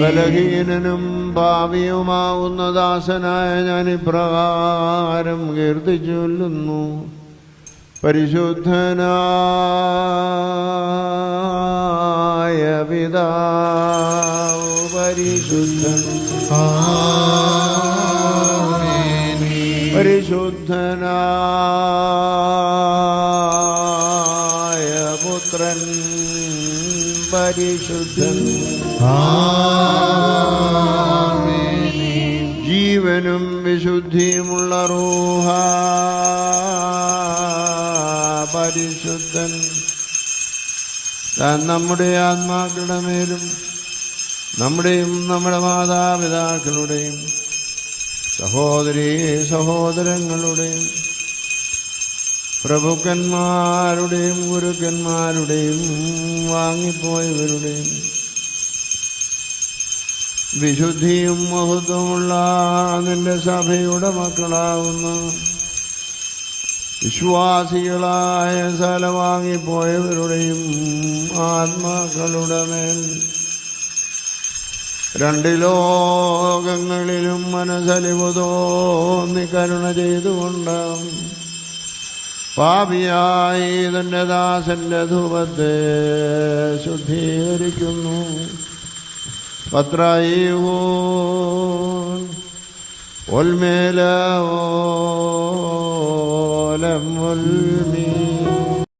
ബലഹീനനും ഭാവിയുമാവുന്ന ദാസനായ ഞാൻ ഇപ്രകാരം കീർത്തിച്ചൊല്ലുന്നു. പരിശുദ്ധനായ പിതാവ് പരിശുദ്ധൻ. പരിശുദ്ധനായ പുത്രൻ. പരിശുദ്ധൻ. ജീവനും വിശുദ്ധിയുമുള്ള റൂഹ പരിശുദ്ധൻ. താൻ നമ്മുടെ ആത്മാക്കളുടെ മേലും നമ്മുടെയും നമ്മുടെ മാതാപിതാക്കളുടെയും സഹോദരീ സഹോദരങ്ങളുടെയും പ്രഭുക്കന്മാരുടെയും ഗുരുക്കന്മാരുടെയും വാങ്ങിപ്പോയവരുടെയും വിശുദ്ധിയും മഹത്വമുള്ള നിന്റെ സഭയുടെ മക്കളാവുന്ന വിശ്വാസികളായ സ്ഥലം വാങ്ങിപ്പോയവരുടെയും ആത്മാക്കളുടെ മേൽ രണ്ട് ലോകങ്ങളിലും മനസ്സലിവ് തോന്നി കരുണ ചെയ്തുകൊണ്ട് പാപിയായി തന്റെ ദാസന്റെ ധൂപത്തെ ശുദ്ധീകരിക്കുന്നു. പത്രയോ والملا ولم ഒൽമീ